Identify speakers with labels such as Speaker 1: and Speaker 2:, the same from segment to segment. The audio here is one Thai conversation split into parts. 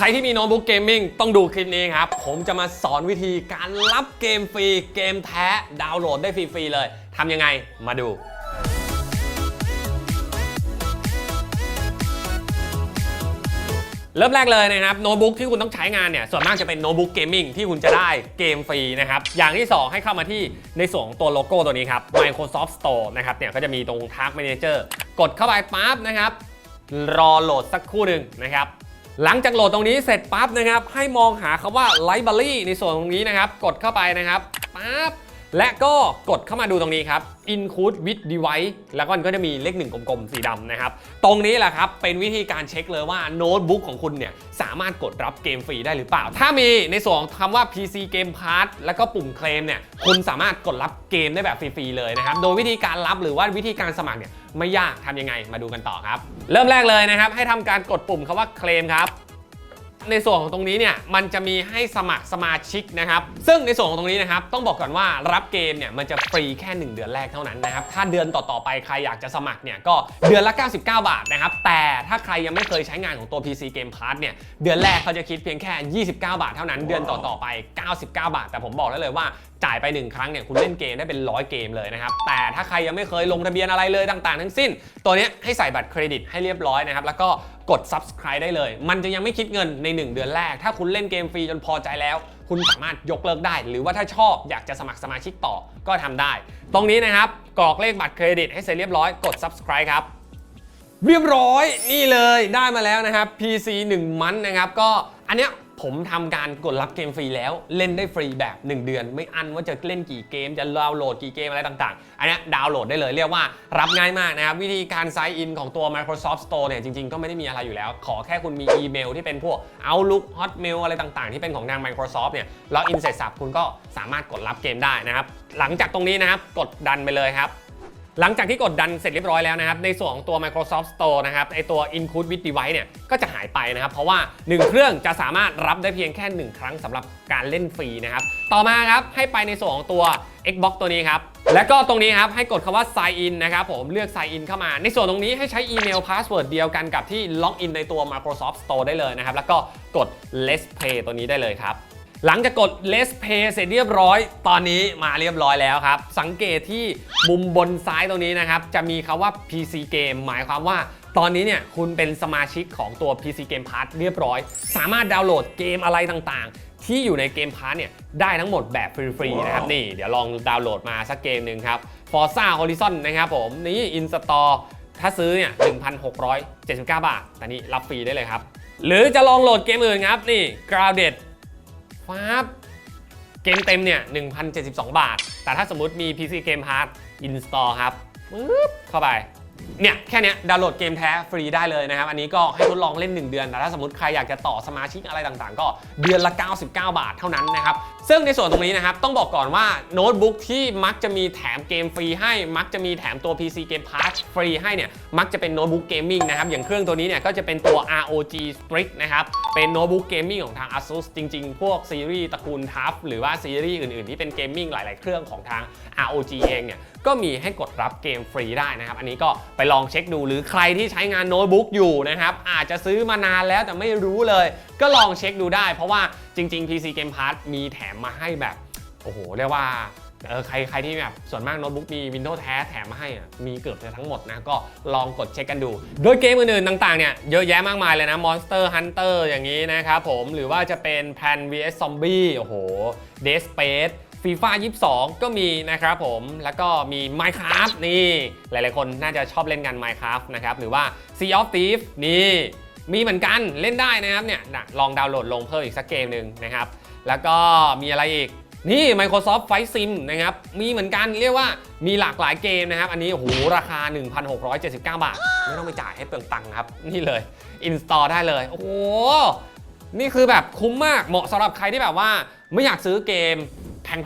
Speaker 1: ใครที่มีโน้ตบุ๊กเกมมิ่งต้องดูคลิปนี้ครับ ผมจะมาสอนวิธีการรับเกมฟรีเกมแท้ดาวน์โหลดได้ฟรี ๆ เลยทำยังไงมาดูเริ่มแรกเลยนะครับโน้ตบุ๊กที่คุณต้องใช้งานเนี่ยส่วนมากจะเป็นโน้ตบุ๊กเกมมิ่งที่คุณจะได้เกมฟรีนะครับอย่างที่ 2 ให้เข้ามาที่ในส่วนของตัวโลโก้ตัวนี้ครับ Microsoft Store นะครับเนี่ยก็จะมีตรง Task Manager กดเข้าไปปั๊บนะครับ รอโหลดสักครู่หนึ่งนะครับ หลังจากโหลดตรงนี้เสร็จปั๊บนะครับ ให้มองหาคำว่า Library ในส่วนตรงนี้นะครับ กดเข้าไปนะครับปั๊บและก็กดเข้ามาดูตรงนี้ครับ Include with device แล้วก็มันก็จะมีเลขหนึ่งกลมๆ สีดำนะครับ ตรงนี้แหละครับ เป็นวิธีการเช็คเลยว่าโน้ตบุ๊กของคุณเนี่ย สามารถกดรับเกมฟรีได้หรือเปล่า ถ้ามีในส่วนของคำว่า PC Game Pass แล้วก็ปุ่มเคลมเนี่ย คุณสามารถกดรับเกมได้แบบฟรีๆเลยนะครับ โดยวิธีการรับหรือว่าวิธีการสมัครเนี่ย ไม่ยากทำยังไงมาดูกันต่อครับ เริ่มแรกเลยนะครับ ให้ทำการกดปุ่มคำว่าเคลมครับ ในส่วนของตรงนี้เนี่ยมันจะมีให้สมัครสมาชิกนะครับ ซึ่งในส่วนของตรงนี้นะครับต้องบอกก่อนว่ารับเกมเนี่ยมันจะฟรีแค่ 1 เดือนแรกเท่านั้นนะครับถ้าเดือนต่อๆไปใครอยากจะสมัครเนี่ยก็เดือนละ 99 บาทนะครับแต่ถ้าใครยังไม่เคยใช้งานของตัว PC Game Pass เนี่ยเดือนแรกเขาจะคิดเพียงแค่ 29 บาทเท่านั้นเดือนต่อๆไป 99 บาท แต่ผมบอกได้เลยว่าจ่ายไป 1 ครั้งเนี่ยคุณเล่นเกมได้เป็นร้อยเกมเลยนะครับแต่ถ้าใครยังไม่เคยลงทะเบียนอะไรเลยต่าง ๆ ทั้งสิ้น ตัวเนี้ยให้ใส่บัตรเครดิตให้เรียบร้อยนะครับแล้วก็ กด subscribe ได้เลย มันจะยังไม่คิดเงินใน 1 เดือนแรก ถ้าคุณเล่นเกมฟรีจนพอใจแล้ว คุณสามารถยกเลิกได้ หรือว่าถ้าชอบอยากจะสมัครสมาชิกต่อก็ทำได้ ตรงนี้นะครับกรอกเลขบัตรเครดิตให้เสร็จเรียบร้อยกด subscribe ครับเรียบร้อยนี่เลยได้มาแล้วนะครับ PC 1 มันนะครับ ก็อันเนี้ย ผมทำการกดรับเกมฟรีแล้ว เล่นได้ฟรีแบบ 1 เดือน ไม่อันว่าจะเล่นกี่เกมจะดาวน์โหลดกี่เกมอะไรต่างๆ อันนี้ดาวน์โหลดได้เลยเรียกว่ารับง่ายมากนะครับ วิธีการ sign in ของตัว Microsoft Store เนี่ยจริงๆ ก็ไม่ได้มีอะไรอยู่แล้ว ขอแค่คุณมีอีเมลที่เป็นพวก Outlook Hotmail อะไรต่างๆ ที่เป็นของทาง Microsoft เนี่ยล็อกอินเสร็จสับคุณก็สามารถกดรับเกมได้นะครับหลังจากตรงนี้นะครับกดดันไปเลยครับ หลังจากที่กดดันเสร็จเรียบร้อยแล้วนะครับ ในส่วนของตัว Microsoft Store นะครับไอตัว Include with Device เนี่ยก็จะหายไปนะครับ เพราะว่า 1 เครื่องจะสามารถรับได้เพียงแค่ 1 ครั้งสำหรับการเล่นฟรีนะครับ ต่อมาครับให้ไปในส่วนของตัว Xbox ตัวนี้ครับ และก็ตรงนี้ครับให้กดคำว่า sign in นะครับผมเลือก sign in เข้ามา ในส่วนตรงนี้ให้ใช้อีเมลพาสเวิร์ดเดียวกันกับที่ล็อกอินในตัว Microsoft Store ได้เลยนะครับ แล้วก็กด Let's Play ตัวนี้ได้เลยครับ หลังจากกด Let's Play เสร็จเรียบร้อย ตอนนี้มาเรียบร้อยแล้วครับ สังเกตที่มุมบนซ้ายตรงนี้นะครับ จะมีคำว่า PC Game หมายความว่าตอนนี้เนี่ยคุณเป็นสมาชิกของตัว PC Game Pass เรียบร้อย สามารถดาวน์โหลดเกมอะไรต่างๆ ที่อยู่ในเกมพาร์ทเนี่ยได้ทั้งหมดแบบฟรีๆนะครับนี่เดี๋ยวลองดาวน์โหลดมาสักเกมหนึ่งครับ Forza Horizon นะครับผมนี่ Install ถ้าซื้อเนี่ย 1,679 บาท แต่นี่รับฟรีได้เลยครับ หรือจะลองโหลดเกมอื่นครับ นี่ Grounded ฟ้าบเกมเต็มเนี่ย 1,072 บาท แต่ถ้าสมมติมี PC Game Pass Install ครับปึ๊บเข้าไป เนี่ยแค่นี้ดาวน์โหลดเกมแท้ฟรีได้เลยนะครับ อันนี้ก็ให้ทดลองเล่น 1 เดือน แต่ถ้าสมมติใครอยากจะต่อสมาชิกอะไรต่างๆ ก็เดือนละ 99 บาทเท่านั้นนะครับ ซึ่งในส่วนตรงนี้นะครับ ต้องบอกก่อนว่าโน้ตบุ๊กที่มักจะมีแถมเกมฟรีให้ มักจะมีแถมตัว PC Game Pass ฟรีให้เนี่ย มักจะเป็นโน้ตบุ๊กเกมมิ่งนะครับ อย่างเครื่องตัวนี้เนี่ยก็จะเป็นตัว ROG Strix นะครับ เป็นโน้ตบุ๊กเกมมิ่งของทาง ASUS จริง ๆ พวกซีรีส์ตระกูลทัฟหรือว่าซีรีส์อื่นๆที่เป็นเกมมิ่งหลาย ๆ เครื่องของทาง ROG เองเนี่ยก็มีให้กดรับเกมฟรีได้นะครับอันนี้ก็ ไปลองเช็คดูหรือใครที่ใช้งานโน้ตบุ๊กอยู่นะครับ อาจจะซื้อมานานแล้วแต่ไม่รู้เลย ก็ลองเช็คดูได้ เพราะว่าจริง ๆ PC Game Pass มีแถมมาให้แบบ โอ้โห เรียกว่าเออใครใครที่แบบส่วนมากโน้ตบุ๊กมี Windows แท้แถมมาให้อะมีเกือบจะทั้งหมดนะ ก็ลองกดเช็คกันดู โดยเกมอื่นๆต่างๆเนี่ยเยอะแยะมากมายเลยนะ Monster Hunter อย่างนี้นะครับผมหรือว่าจะเป็น Plan vs Zombie โอ้โห Dead Space ฟีฟ่า22 ก็มีนะครับผมแล้วก็มี Minecraft นี่ หลายๆคนน่าจะชอบเล่นกัน Minecraft นะครับ หรือว่า Sea of Thieves นี่ มีเหมือนกันเล่นได้นะครับเนี่ยนะลองดาวน์โหลดลงเพิ่มอีกสักเกมหนึ่งนะครับ แล้วก็มีอะไรอีกนี่ Microsoft Flight Sim นะครับ มีเหมือนกันเรียกว่ามีหลากหลายเกมนะครับ อันนี้โอ้โหราคา 1,679 บาท ไม่ต้องไปจ่ายให้เปลืองตังค์ครับ นี่เลย install ได้เลย โอ้โห นี่คือแบบคุ้มมากเหมาะสำหรับใครที่แบบว่า ไม่อยากซื้อเกม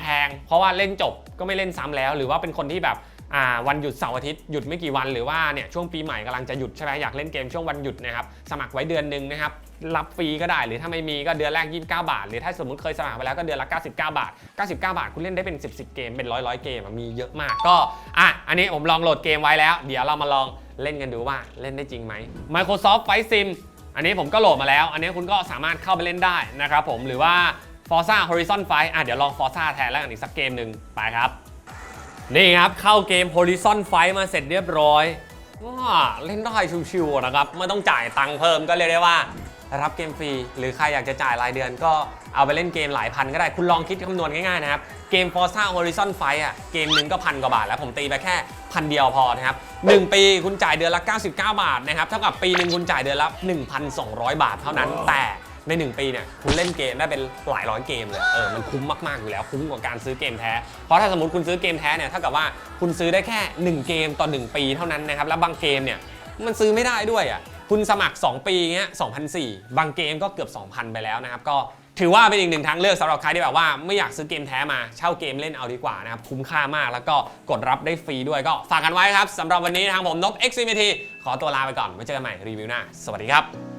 Speaker 1: แพงๆ เพราะว่าเล่นจบก็ไม่เล่นซ้ำแล้ว หรือว่าเป็นคนที่แบบอ่าวันหยุดเสาร์อาทิตย์หยุดไม่กี่วันหรือว่าเนี่ยช่วงปีใหม่กำลังจะหยุดใช่ไหมอยากเล่นเกมช่วงวันหยุดนะครับสมัครไว้เดือนหนึ่งนะครับรับฟรีก็ได้หรือถ้าไม่มีก็เดือนแรก 29 บาท หรือถ้าสมมติเคยสมัครไปแล้วก็เดือนละ 99 บาท 99 บาท คุณเล่นได้เป็น 10 10 เกมเป็นร้อยร้อยเกมมีเยอะมากก็อะอันนี้ผมลองโหลดเกมไว้แล้ว เดี๋ยวเรามาลองเล่นกันดูว่าเล่นได้จริงไหม Microsoft Flight Sim อันนี้ผมก็โหลดมาแล้ว อันนี้คุณก็สามารถเข้าไปเล่นได้นะครับผมหรือว่า Forza Horizon 5อะเดี๋ยวลอง Forza แทนแล้วกันอีกสักเกมหนึ่งไปครับ นี่ครับเข้าเกม Horizon 5มาเสร็จเรียบร้อยว้าเล่นได้ชิวๆนะครับ ไม่ต้องจ่ายตังค์เพิ่มก็เรียกได้ว่า รับเกมฟรี หรือใครอยากจะจ่ายรายเดือนก็เอาไปเล่นเกมหลายพันก็ได้คุณลองคิดคำนวณง่ายๆนะครับ เกม Forza Horizon 5อะเกมหนึ่งก็พันกว่าบาท แล้วผมตีไปแค่พันเดียวพอนะครับ 1 ปีคุณจ่ายเดือนละ 99 บาทนะครับเท่ากับปีหนึ่งคุณจ่ายเดือนละ 1,200 บาทเท่านั้นแต่ ใน 1 ปีเนี่ยคุณเล่นเกมได้เป็นหลายร้อยเกมเลยเออมันคุ้มมาก ๆ อยู่แล้วคุ้มกว่าการซื้อเกมแท้ เพราะถ้าสมมติคุณซื้อเกมแท้เนี่ยเท่ากับว่าคุณซื้อได้แค่ 1 เกมต่อ 1 ปีเท่านั้นนะครับแล้วบางเกมเนี่ยมันซื้อไม่ได้ด้วยอะคุณสมัคร 2 ปีเงี้ย2,004บางเกมก็เกือบ 2,000 ไปแล้วนะครับก็ถือว่าเป็นอีกหนึ่งทางเลือกสำหรับใครที่แบบว่าไม่อยากซื้อเกมแท้มาเช่าเกมเล่นเอาดีกว่านะครับ คุ้มค่ามากแล้วก็กดรับได้ฟรีด้วยก็ฝากกันไว้ครับสำหรับวันนี้ทางผมนบ x m t ขอตัวลาไปก่อนไว้เจอกันใหม่รีวิวหน้า สวัสดีครับ